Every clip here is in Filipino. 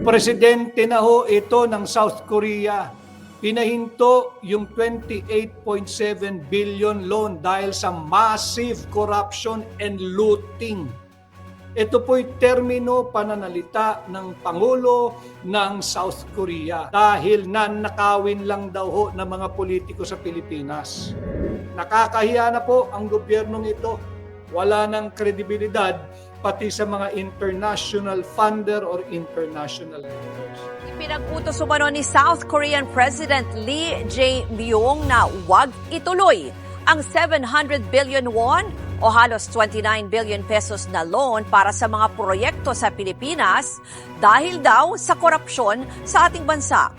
Presidente na ho ito ng South Korea. Pinahinto yung 28.7 billion loan dahil sa massive corruption and looting. Ito po'y termino pananalita ng Pangulo ng South Korea dahil nanakawin lang daw ho ng mga politiko sa Pilipinas. Nakakahiya na po ang gobyernong ito. Wala ng kredibilidad pati sa mga international funder or international lenders. Pinag-utos umano ni South Korean President Lee Jae-myung na huwag ituloy ang 700 billion won o halos 29 billion pesos na loan para sa mga proyekto sa Pilipinas dahil daw sa korupsyon sa ating bansa.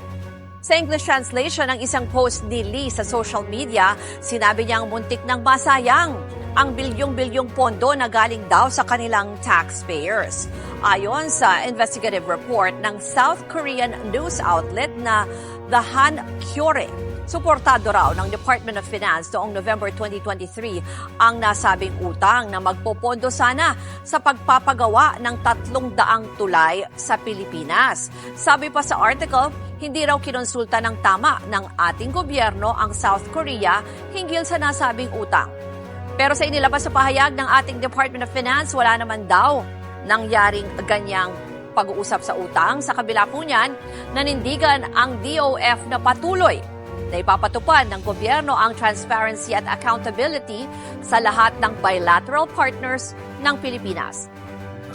Sa English translation ng isang post ni Lee sa social media, sinabi niyang muntik ng masayang ang bilyong-bilyong pondo na galing daw sa kanilang taxpayers. Ayon sa investigative report ng South Korean news outlet na The Han Kyore, suportado raw ng Department of Finance noong November 2023 ang nasabing utang na magpopondo sana sa pagpapagawa ng tatlong daang tulay sa Pilipinas. Sabi pa sa article, hindi raw kinonsulta ng tama ng ating gobyerno ang South Korea hinggil sa nasabing utang. Pero sa inilabas sa pahayag ng ating Department of Finance, wala naman daw nangyaring ganyang pag-uusap sa utang. Sa kabila po niyan, nanindigan ang DOF na patuloy na ipapatupad ng gobyerno ang transparency at accountability sa lahat ng bilateral partners ng Pilipinas.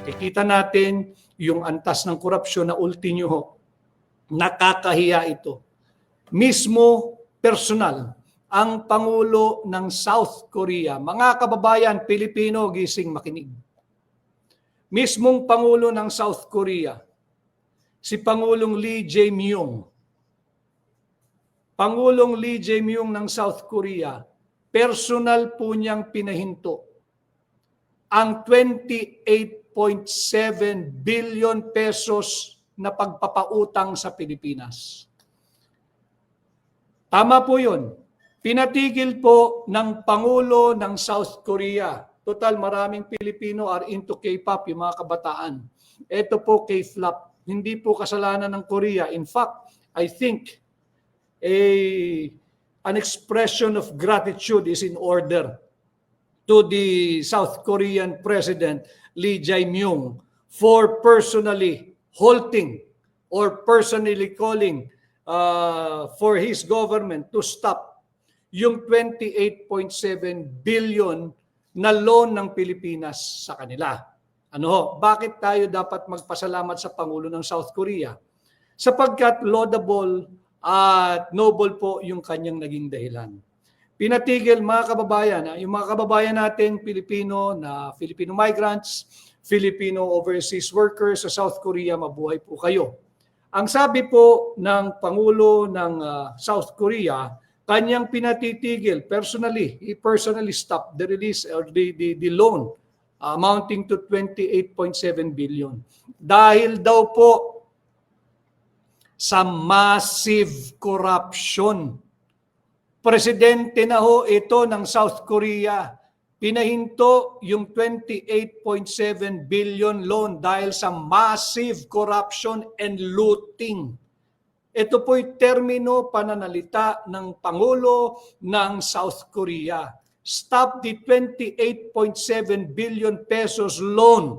Nakikita natin yung antas ng korupsyon na ulti nyo. Nakakahiya ito. Mismo personal ang Pangulo ng South Korea. Mga kababayan, Pilipino, gising makinig. Mismong Pangulo ng South Korea, si Pangulong Lee Jae-myung, Pangulong Lee Jae-myung ng South Korea, personal po niyang pinahinto ang 28.7 billion pesos na pagpapautang sa Pilipinas. Tama po yun. Pinatigil po ng Pangulo ng South Korea. Total, maraming Pilipino are into K-pop, yung mga kabataan. Ito po K-flop. Hindi po kasalanan ng Korea. In fact, I think a an expression of gratitude is in order to the South Korean President Lee Jae-myung for personally halting or personally calling uh, for his government to stop yung 28.7 billion na loan ng Pilipinas sa kanila. Ano ho? Bakit tayo dapat magpasalamat sa Pangulo ng South Korea? Sapagkat laudable at noble po yung kanyang naging dahilan. Pinatigil mga kababayan, ah, yung mga kababayan natin Pilipino na Filipino migrants, Filipino overseas workers sa South Korea, mabuhay po kayo. Ang sabi po ng Pangulo ng ah, South Korea, kanyang pinatitigil personally, he personally stopped the release or the, the, the loan uh, amounting to 28.7 billion. Dahil daw po sa massive corruption. Presidente na ho ito ng South Korea. Pinahinto yung 28.7 billion loan dahil sa massive corruption and looting. Ito po'y termino pananalita ng Pangulo ng South Korea. Stop the 28.7 billion pesos loan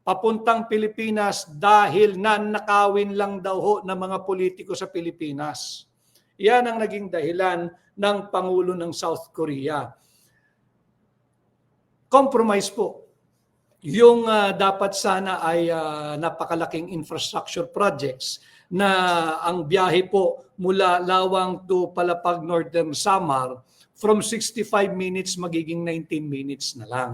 papuntang Pilipinas dahil nanakawin lang daw ho ng mga politiko sa Pilipinas. Yan ang naging dahilan ng Pangulo ng South Korea. Compromise po. Yung uh, dapat sana ay uh, napakalaking infrastructure projects na ang biyahe po mula Lawang to Palapag Northern Samar from 65 minutes magiging 19 minutes na lang.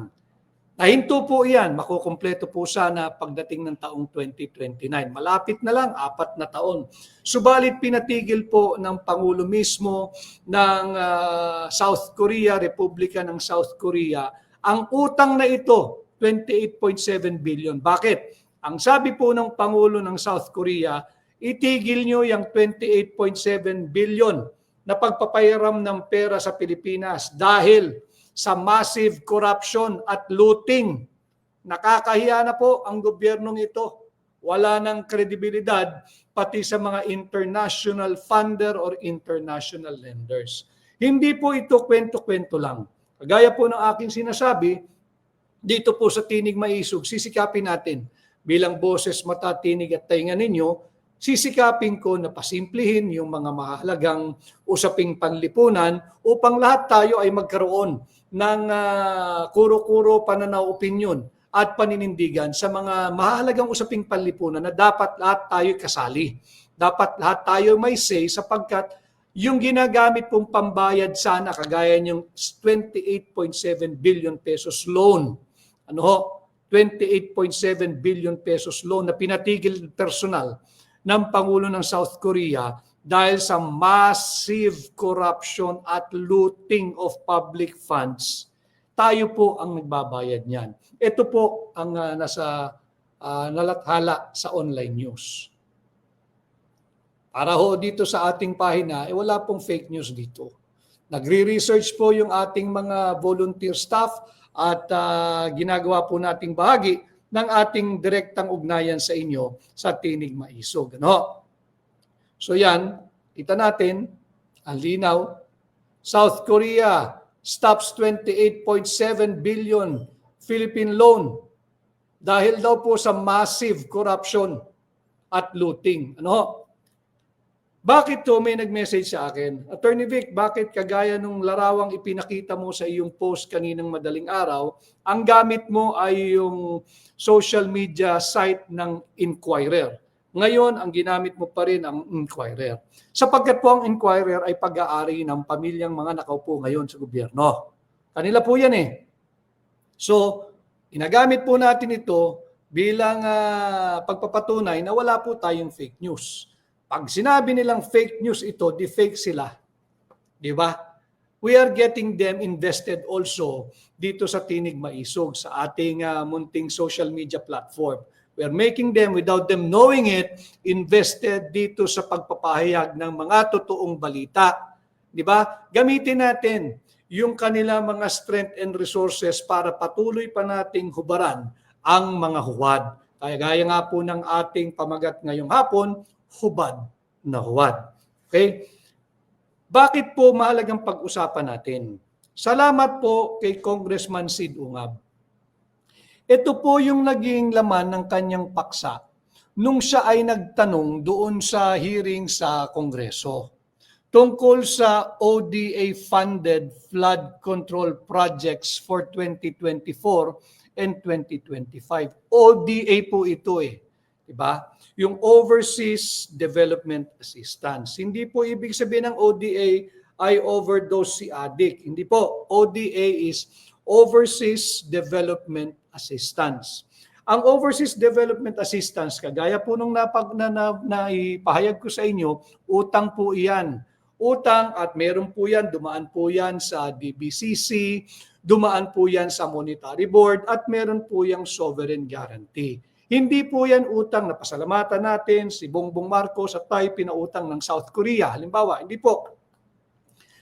Nahinto po yan, makukumpleto po sana pagdating ng taong 2029. Malapit na lang, apat na taon. Subalit pinatigil po ng Pangulo mismo ng uh, South Korea, Republika ng South Korea, ang utang na ito, 28.7 billion. Bakit? Ang sabi po ng Pangulo ng South Korea, itigil nyo yung 28.7 billion na pagpapayaram ng pera sa Pilipinas dahil sa massive corruption at looting. Nakakahiya na po ang gobyernong ito. wala ng kredibilidad pati sa mga international funder or international lenders. Hindi po ito kwento-kwento lang. Kagaya po ng aking sinasabi, dito po sa Tinig Maisog, sisikapin natin bilang boses, mata, tinig at tainga ninyo, sisikapin ko na pasimplihin yung mga mahalagang usaping panlipunan upang lahat tayo ay magkaroon ng ah, kuro-kuro pananaw opinion at paninindigan sa mga mahalagang usaping panlipunan na dapat lahat tayo kasali. Dapat lahat tayo may say sapagkat yung ginagamit pong pambayad sana kagaya yung 28.7 billion pesos loan. Ano ho? 28.7 billion pesos loan na pinatigil personal ng Pangulo ng South Korea dahil sa massive corruption at looting of public funds. Tayo po ang nagbabayad niyan. Ito po ang ah, nasa ah, nalathala sa online news. Para ho dito sa ating pahina, eh wala pong fake news dito. Nagre-research po yung ating mga volunteer staff at ah, ginagawa po nating bahagi ng ating direktang ugnayan sa inyo sa Tinig Maisog. Ano? So yan, kita natin, ang linaw, South Korea stops 28.7 billion Philippine loan dahil daw po sa massive corruption at looting. Ano? Bakit to may nag-message sa akin? Attorney Vic, bakit kagaya nung larawang ipinakita mo sa iyong post kaninang madaling araw, ang gamit mo ay yung social media site ng Inquirer. Ngayon, ang ginamit mo pa rin ang Inquirer. Sapagkat po ang Inquirer ay pag-aari ng pamilyang mga nakaupo ngayon sa gobyerno. Kanila po yan eh. So, inagamit po natin ito bilang ah, pagpapatunay na wala po tayong fake news. Pag sinabi nilang fake news ito, di fake sila. Di ba? We are getting them invested also dito sa Tinig Maisog, sa ating ah, munting social media platform. We are making them, without them knowing it, invested dito sa pagpapahayag ng mga totoong balita. Di ba? Gamitin natin yung kanila mga strength and resources para patuloy pa nating hubaran ang mga huwad. Kaya gaya nga po ng ating pamagat ngayong hapon, hubad na huwad. Okay? Bakit po mahalagang pag-usapan natin? Salamat po kay Congressman Sid Ungab. Ito po yung naging laman ng kanyang paksa nung siya ay nagtanong doon sa hearing sa Kongreso tungkol sa ODA-funded flood control projects for 2024 and 2025. ODA po ito eh. Diba? Yung Overseas Development Assistance. Hindi po ibig sabihin ng ODA ay overdose si addict. Hindi po. ODA is Overseas Development Assistance. Ang Overseas Development Assistance, kagaya po nung napag, na, na, naipahayag ko sa inyo, utang po iyan. Utang at meron po yan, dumaan po yan sa DBCC, dumaan po yan sa Monetary Board, at meron po yung sovereign guarantee. Hindi po yan utang na pasalamatan natin si Bongbong Marcos at tayo pinautang ng South Korea. Halimbawa, hindi po.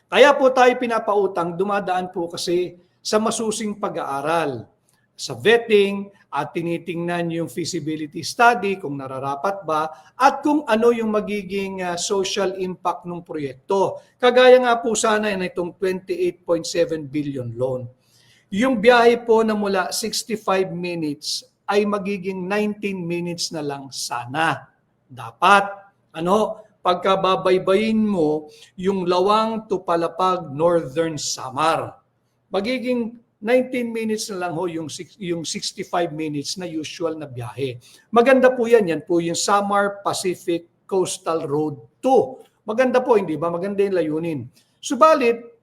Kaya po tayo pinapautang, dumadaan po kasi sa masusing pag-aaral, sa vetting, at tinitingnan yung feasibility study kung nararapat ba at kung ano yung magiging ah, social impact ng proyekto. Kagaya nga po sana na itong 28.7 billion loan. Yung biyahe po na mula 65 minutes ay magiging 19 minutes na lang sana. Dapat, ano, pagkababaybayin mo yung Lawang to Palapag Northern Samar. Magiging 19 minutes na lang ho yung, yung 65 minutes na usual na biyahe. Maganda po yan. Yan po yung Samar Pacific Coastal Road 2. Maganda po, hindi ba? Maganda yung layunin. Subalit,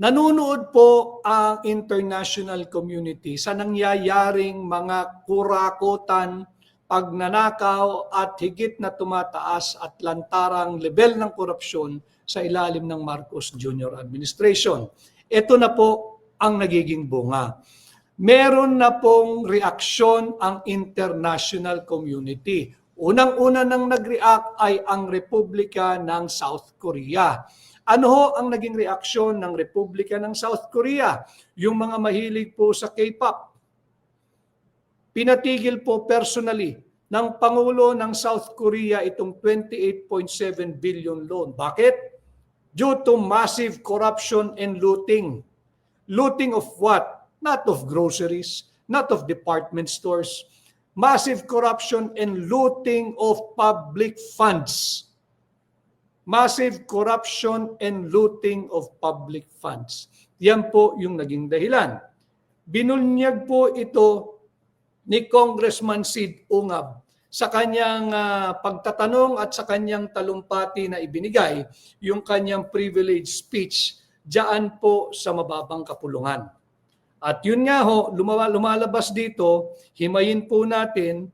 Nanonood po ang international community sa nangyayaring mga kurakutan, pagnanakaw at higit na tumataas at lantarang level ng korupsyon sa ilalim ng Marcos Jr. administration. Ito na po ang nagiging bunga. Meron na pong reaksyon ang international community. Unang-una nang nag-react ay ang Republika ng South Korea. Ano ho ang naging reaksyon ng Republika ng South Korea? Yung mga mahilig po sa K-pop. Pinatigil po personally ng Pangulo ng South Korea itong 28.7 billion loan. Bakit? Due to massive corruption and looting. Looting of what? Not of groceries, not of department stores. Massive corruption and looting of public funds. Massive corruption and looting of public funds. Yan po yung naging dahilan. Binunyag po ito ni Congressman Sid Ungab sa kanyang ah, pagtatanong at sa kanyang talumpati na ibinigay yung kanyang privilege speech diyan po sa mababang kapulungan. At yun nga ho, lumala- lumalabas dito, himayin po natin,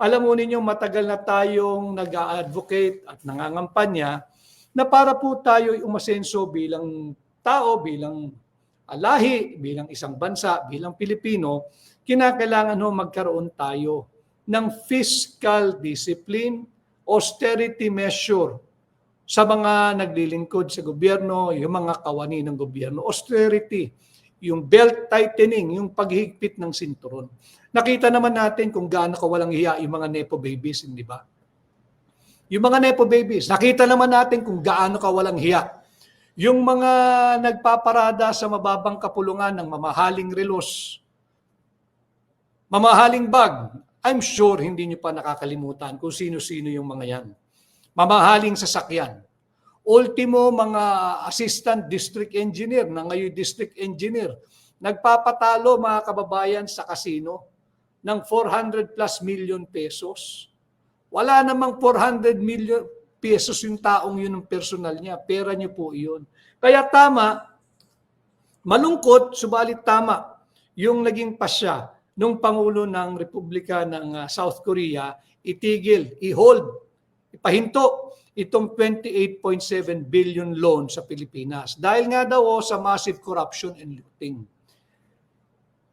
alam mo ninyo matagal na tayong nag-advocate at nangangampanya na para po tayo umasenso bilang tao, bilang lahi, bilang isang bansa, bilang Pilipino, kinakailangan ho magkaroon tayo ng fiscal discipline, austerity measure sa mga naglilingkod sa gobyerno, yung mga kawani ng gobyerno. Austerity, yung belt tightening, yung paghigpit ng sinturon. Nakita naman natin kung gaano kawalang hiya yung mga nepo babies, hindi ba? Yung mga nepo babies, nakita naman natin kung gaano kawalang hiya. Yung mga nagpaparada sa mababang kapulungan ng mamahaling relos, mamahaling bag, I'm sure hindi nyo pa nakakalimutan kung sino-sino yung mga yan. Mamahaling sasakyan. Ultimo, mga assistant district engineer, na ngayon district engineer, nagpapatalo mga kababayan sa kasino ng 400 plus million pesos. Wala namang 400 million pesos yung taong yun ng personal niya. Pera niyo po yun. Kaya tama, malungkot, subalit tama, yung naging pasya nung Pangulo ng Republika ng ah, South Korea, itigil, i-hold, ipahinto itong 28.7 billion loan sa Pilipinas. Dahil nga daw oh, sa massive corruption and looting.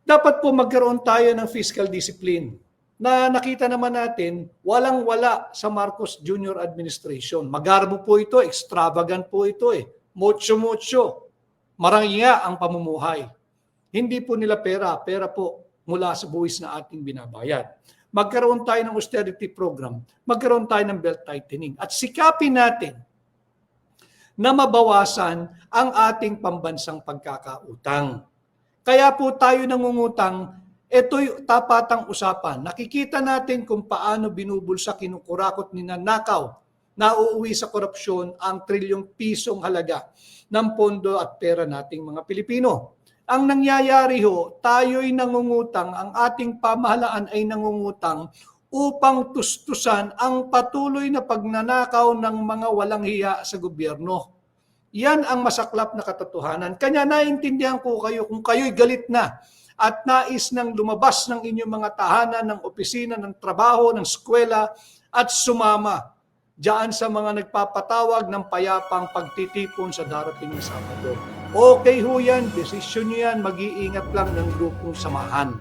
Dapat po magkaroon tayo ng fiscal discipline na nakita naman natin walang-wala sa Marcos Jr. administration. Magarbo po ito, extravagant po ito eh. Mucho-mucho. Marami nga ang pamumuhay. Hindi po nila pera, pera po mula sa buwis na ating binabayad. Magkaroon tayo ng austerity program, magkaroon tayo ng belt tightening at sikapin natin na mabawasan ang ating pambansang pagkakautang. Kaya po tayo nangungutang, ito'y tapatang usapan. Nakikita natin kung paano binubulsa, kinukurakot, ninanakaw, nauuwi sa korupsyon ang trilyong pisong halaga ng pondo at pera nating mga Pilipino. Ang nangyayari ho, tayo'y nangungutang, ang ating pamahalaan ay nangungutang upang tustusan ang patuloy na pagnanakaw ng mga walang hiya sa gobyerno. Yan ang masaklap na katotohanan. Kanya naintindihan ko kayo kung kayo'y galit na at nais nang lumabas ng inyong mga tahanan, ng opisina, ng trabaho, ng eskwela at sumama diyan sa mga nagpapatawag ng payapang pagtitipon sa darating na Sabado. Okay ho yan, desisyon nyo yan, mag-iingat lang ng grupong samahan.